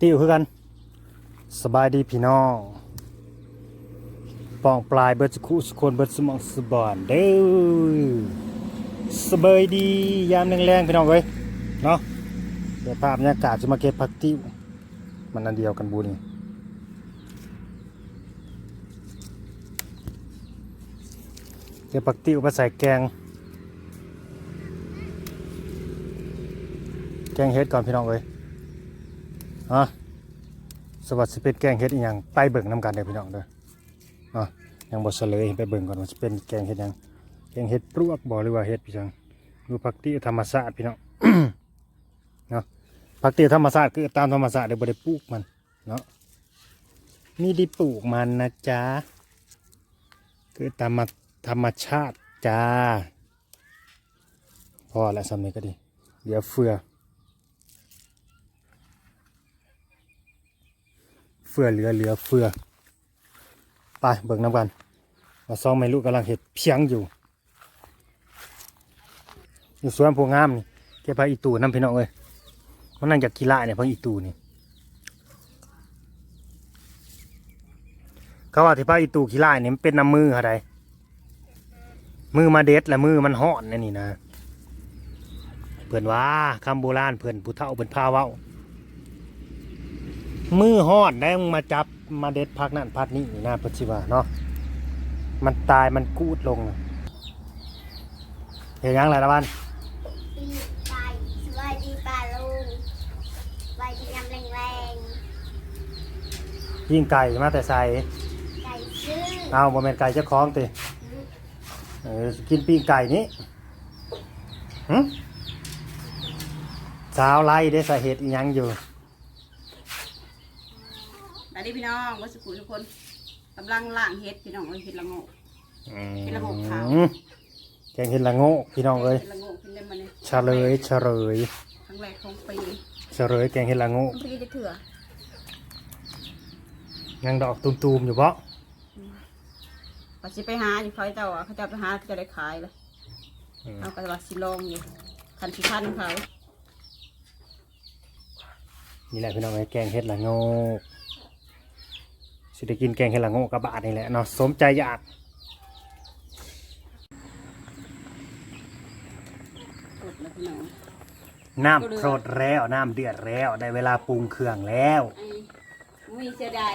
ติวคือกัน สบายดีพี่น้องปองปลายเบิดสกุสคนเบิดสมองสบอนเด้อสบายดียามแรงๆพี่น้องเอ้ยเนาะเดี๋ยวภาพบรรยากาศจะมาเก็บผักติวมันอันเดียวกันบูนี่เก็บผักติวมาใส่แกง แกงเฮ็ดก่อนพี่น้องเอ้ย อะสวัสดีเป็นแกงเฮ็ดอีหยังไปเบิ่งน้ำกันเด้อพี่น้องเด้ออะยังบ่เฉลยไปเบิ่งก่อนว่าสิเป็นแกงเฮ็ดหยังแกงเฮ็ดปลวกบ่หรือว่าเฮ็ดพี่จังดูผักติธรรมชาติพี่น้องเนาะผักติธรรมชาติคือตามธรรมชาติเดี๋ยวบ่ได้ปลูกมันเนาะมีได้ปลูกมันนะจ๊ะคือตามธรรมชาติจ้าพอแล้วสำนี้ก็ดี เดี๋ยวเฟือ ฟือเหลือเหลือเฟือไปเบิ่งน้ำกันมาซองไม่ลูกกำลังเห็ดเพียงอยู่อยู่สวนพวงงามนี่เก็บไปอีตูน้ำพี่น้องเอ้ยมันนั่งจากกีฬาเนี่ยเพิ่งอีตูนี่เขาว่าที่พาอีตูกีฬาเนี่ยมันเป็นน้ำมืออะไรมือมาเด็ดและมือมันห่อนนี่นี่นะเพื่อนว่าคำโบราณเพื่อนผู้เฒ่าเป็นพาเว้า มือหอดได้มึงมาจับมาเด็ดพักนั่นพักนี้นี่นะปัจจุบันเนาะมันตายมันกูดลงน่ะเห็นยังไรละบ้านปีไปสวัสดีป้าลุงสวัสดียำแรงแรงยิงไก่มาแต่ใส่ๆไก่ซื้อเอาบ่แม่นไก่เจ้าของติเออกินปีงไก่นี้หึสาวไล่ได้สาเหตุอีหยังอยู่ สวัสดีพี่น้องวัสกุทุกคนกำลังล่างเฮ็ดพี่น้องเอ้ยเฮ็ดละโงก อืมเป็นระบบขาว แกงเห็ดละโง่พี่น้องเอ้ยเฮ็ดละโงกขึ้นได้มาเนี่ยเฉลยเฉลยครั้งแรกของปีเฉลยแกงเห็ดละโง่ปีจะเถื่อยังดอกตูมๆอยู่เพราะปัจจิไปหาอยู่เขาเจ้าอะเขาเจ้าไปหาเขาจะได้ขายเลยอืมเอากระบะสิลองอยู่คันสิพันเขานี่แหละพี่น้องไอ้แกงเห็ดละโงกสิ ได้กินแกงเห็ดละโงกกับบาทนี่แหละเนาะสมใจอยากกดแล้วพี่น้องน้ำโครดแล้วน้ำเดือดแล้วได้เวลาปรุงเครื่องแล้วไอ้มีเสียดาย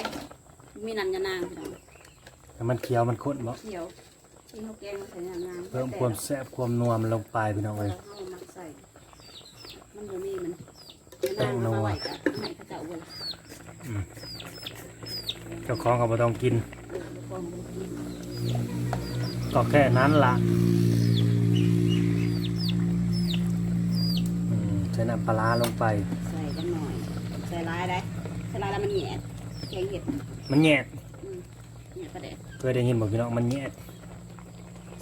มีนันยานางพี่น้องให้มันเคี้ยวมันข้นบ่เขียวที่เขาแกงมาใส่ยานางเพิ่มความแซ่บความนัวมันลงไปพี่น้องเลเอ้ยยเอามาใส่มันบ่มีมันยานางเอามาไว้กับให้ เขาเจ้าเบิ่งเจ้าของก็บ่ต้องกินเออบ่พอมันกินก็แค่นั้นล่ะอืมใส่น้ำปลาร้าลงไป ใส่กันหน่อย ใส่ลายได้ใส่ลายแล้วมันแหยดแกงเห็ดมันแยะอืมแหยดประเด็ดเคยได้ยินบ่พี่น้องมันแยะ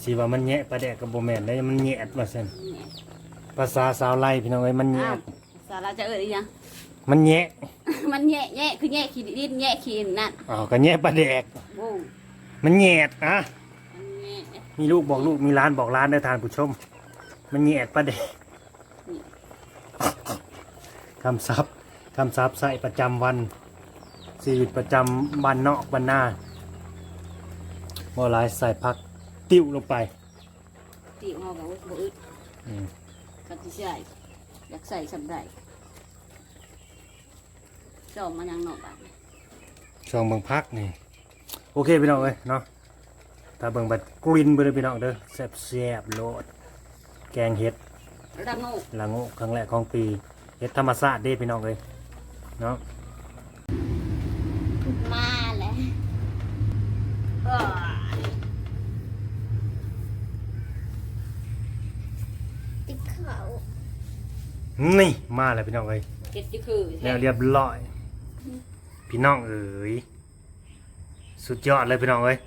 สิว่ามันแยะปลาแดกกับบ่แม่นได้มันแยะว่าซั่นแหยดภาษาสาวไล่พี่น้องเอ้ยมันแยะอ้าวสาระจะเอ่ยอีกยังมันแยะมันแหยะแหยะคือแหยะขี้ดินแหยะขี้นั่นอ๋อก็แยะปลาแดกโว้มันแยะอะมันแหยะมีลูกบอกลูกมีร้านบอกร้านได้ทานผู้ชม มันแยะปลาแดกคำศัพท์คำศัพท์ใส่ประจำวันชีวิตประจำวันนอกวันหน้าบ่หลายใส่พักติ้วลงไปติวเฮากับบ่อึดอืม กันที่ใส่อยากใส่สำได้ จอมมันยังหนอกบาดช่วงเบิ่งพักนี่ โอเคพี่น้องเอ้ยเนาะถ้าเบิ่งบัดกลินไปเลยพี่น้องเด้อแซ่บแซ่บๆโลด แกงเห็ดระโงกละโงกครั้งแรกของปีเห็ดธรรมชาติเด้พี่น้องเอ้ยเนาะมาแล้วก็ติ๊กเขานี่มาแล้วพี่น้องเอ้ยเก็ดที่คือแล้วเรียบร้อย พี่น้องเอ๋ยสุดยอดเลยพี่น้องเอ้ย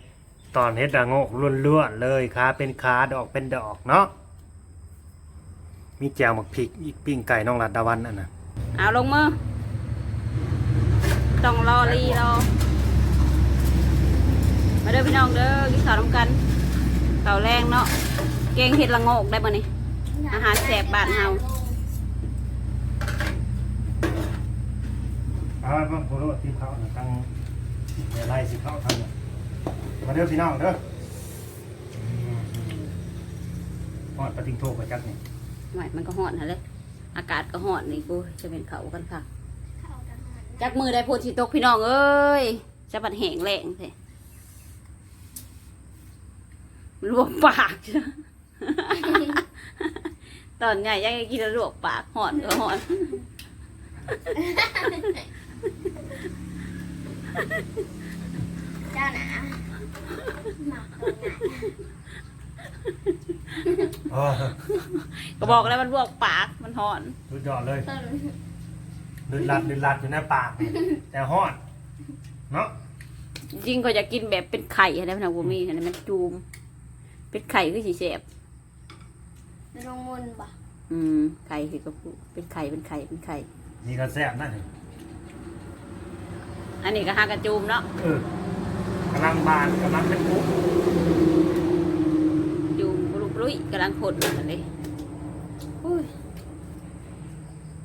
ตอนเฮ็ดละโงกล้วนๆเลยขาเป็นขาดอกเป็นดอกเนาะมีแจวหมักพริกอีกปิ้งไก่น้องรัดดาวันอันน่ะเอาลงมือต้องรอรีรอมาเด้อพี่น้องเด้อกินข้าวน้ำกันเต่าแรงเนาะเก่งเห็ดละโงกได้บ่นี่อาหารแสบบ้านเฮา เอาสิเข้าทางนี้มาเด้อพี่น้องเด้ออืมฮอดปะติงโทไปจักนี่หน่อยมันก็ห่อนฮะเลยอากาศก็ห่อนนี่กูจะเป็นเขากันค่ะเข้าทหารจักมือได้พูดสิตกพี่น้องเอ้ยจะบัดแหงแรงเถอะลวกปากจ้ะ ตอนใหญ่ยังกินแล้วลวกปากห่อนก็ห่อน เจ้าหนาหมักตัวหนาเออก็บอกแล้วมันลวกปากมันห่อนสุดยอดเลยต้นลืดลัดลืดลัดอยู่ในปากนี่แต่ฮอดเนาะจริงๆก็อยากกินแบบเป็นไข่อะไรพนักบุมีอะไรมันจูม เป็นไข่คือสีแสบลงมุนบ่อืมไข่คือก็เป็นไข่เป็นไข่เป็นไข่ นี่ก็แซ่บนั่นนี่ อันนี้ก็หากระจูมเนาะเออกำลังบานกำลังเป็นปุ๊บจูมปลุกลุยกำลังผลกันเลยอุ้ย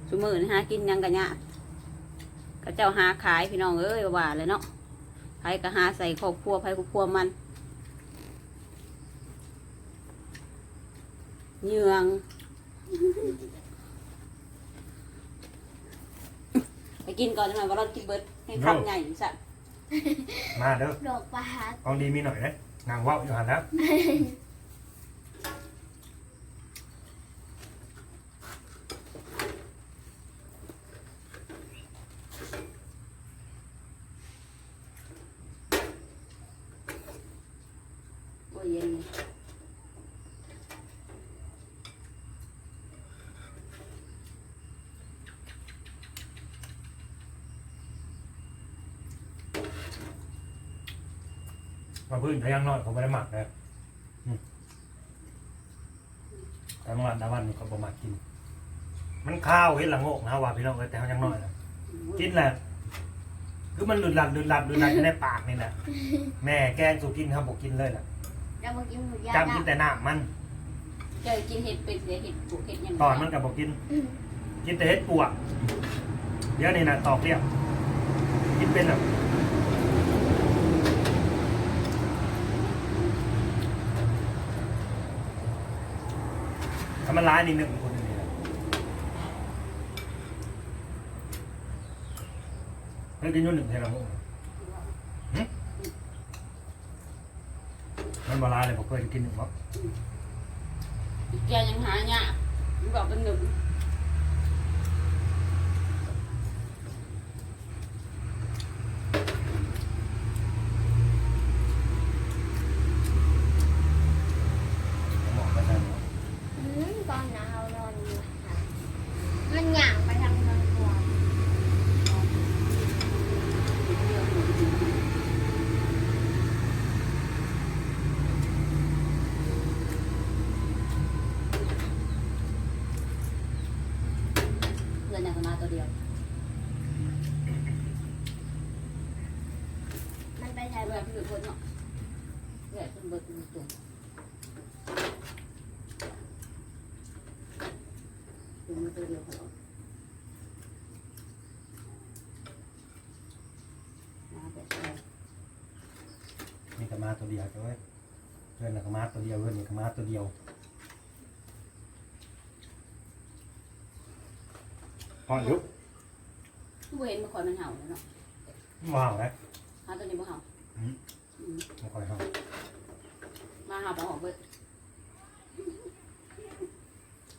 สมือนี่หากินหยังกันยากก็เจ้าหาขายพี่น้องเอ้ยว่าเลยเนาะไผก็หาใส่ครอบครัวไผครอบครัวมันเหยือง ไป กินก่อนได้ไหมว่าเรากินเบิร์ดให้คำใหญ่สัตว์มาเด้อดอกปลาของดีมีหน่อยนะนางว่าวอยู่หันแล้วโอ้ยเย็น มาพื้นเขายังน้อยเขาไม่ได้หมักเลยอืมแต่เมื่อวานตะวันนี่เขาบ่มากิน มันข้าวเห็นละโงกนะว่าพี่น้องเอ้ยแต่เขายังน้อยนะกินแหละคือมันหลุดหลัดหลุดหลัดหลุดหลัดอยู่ในปากนี่แหละแม่แกงสู่กินเขาบอกกินเลยแหละเรามากินหมูย่างจำกินแต่น้ำมันเจอกินเห็ดเป็ดเดี๋ยวเห็ดปูเห็ดหยังตอนมันกับบอกกิน กินแต่เห็ดปวกเดี๋ยวนี่นะตอกเรียบกินเป็นแบบ มันร้ายนิดหนึ่งคนนี้ใหละเฮ้ยกินยุ่นหนึ่งเทละโมงหึมันบาลาเลยบอกเคยจะกินหนึ่งบอสแกยังหาเนี่ยากบอกเป็นหนึ่ง หมอกไปใช่ไหม อืมก่อนหนาวร้อนอยู่ค่ะมันหย่างไปทางเมืองตัว เพื่อนอยากจะมา ตัวเดียว มันไปใช้แบลาบพี่คนเนาะเพื่อนคนเบิดตัวตัวดูมาตัวเดียวพอมาแบบนี้มีกระมาตัวเดียวจ้ะเว้ยเพื่อนน่ะกระมาตัวเดียวเพื่อนนี่กระมาตัวเดียว ห่อยุบผู้เห็นมันคอยมันเห่าเลยเนาะว้าวนะหาตัวนี้บ่เห่าอืมอืมไม่ค่อยห่อมาเห่าบ่เห่าเบิด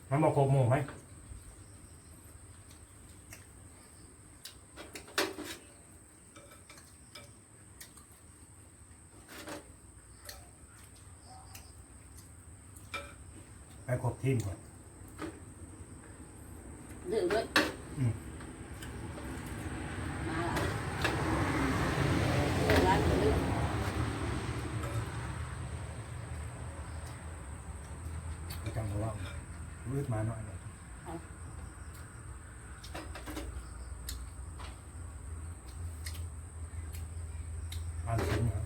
มันบอกครบหมู่ไหมไปครบทีมก่อน ดื้อเบิด อืม มาละเดือดร้อนเดือด ไปจังหวะรืดมาหน่อยเลยอ่านสิงครับ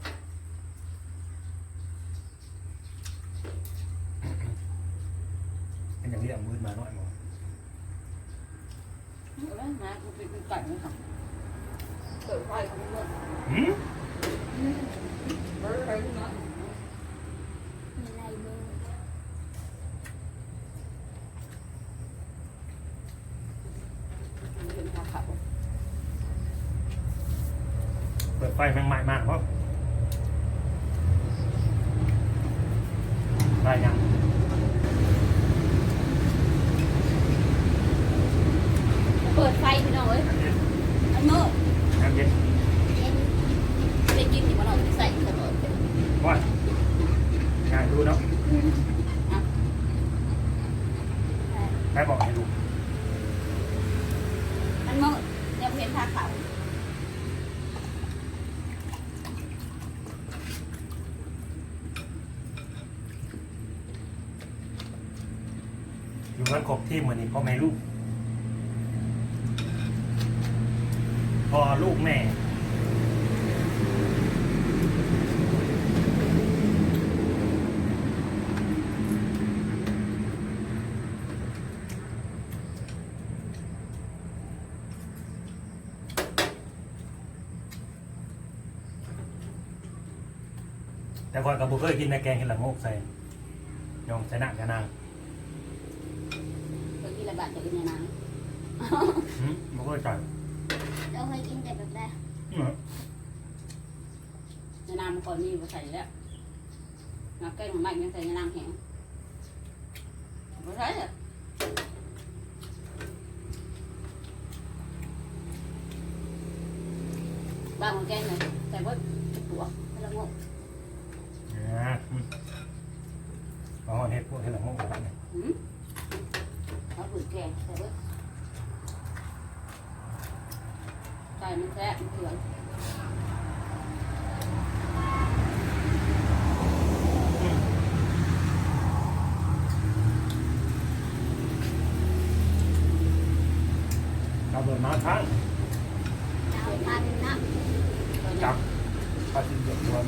เป็นอย่างนี้เอามืดมาหน่อยหมดเอาละมากูเป็นไก่ไม่ทำเกิดไฟของมึงหืมเออไปที่น้อยมีลายมือเป็นทางเขา เปิดไฟแม่งไหม้มากเพราะได้ยัง เปิดไฟพี่น้องเอ้ย น้ำเย็น อันมืด น้ำเย็น เย็น ได้กินอยู่บ่เนาะใส่ตลอด ว่ายงานดูเนาะแม่บอกให้ดู อันมืดยังเห็นทางเขา อยู่กันครบที่เหมือนนี้พ่อแม่ลูกพอลูกแม่แต่ก่อนกับบุเคยกินในแกงเห็ดละโงกใส่ยองใส่หนักยานาง เมื่อกี้ระบาดจะกินในน้หืมบุเคยจ่อยเราเคยกินแต่แบบแรกอืมำในน้ำก่อนนี่มาใส่แล้วน้ำแกงของมันยังใส่ในน้ำแข็งไม่ใช่เลยบ้านของแกงเลยใส่ว่าตัวแล้วงกนะอืมอ๋อเห็ดพวกเห็ดละโงกแบบนี้หืมเอา ผืนแกงใส่ว่าใส่มันแซ่บมันเถื่อนเอาเบิดมาทั้ง เราพันนะ จับปลาสินเดือดรวม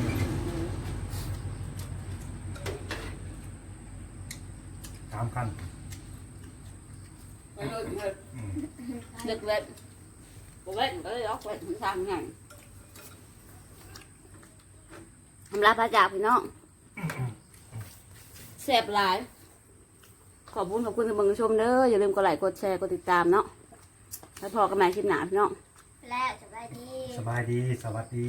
สามคัน เลือกเลือก อืม เลือกเล็ดเล็ดก็เลยล็อกเล็ดถึงสาม ไงทำลาพระจาพี่น้องแซ่บหลายขอบคุณขอบคุณที่เบังชมเด้ออย่าลืมกดไลค์กดแชร์กดติดตามเนาะแล้วพอกันใหม่คลิปหน้าพี่น้อง แล้วสบายดี สบายดี สวัสดี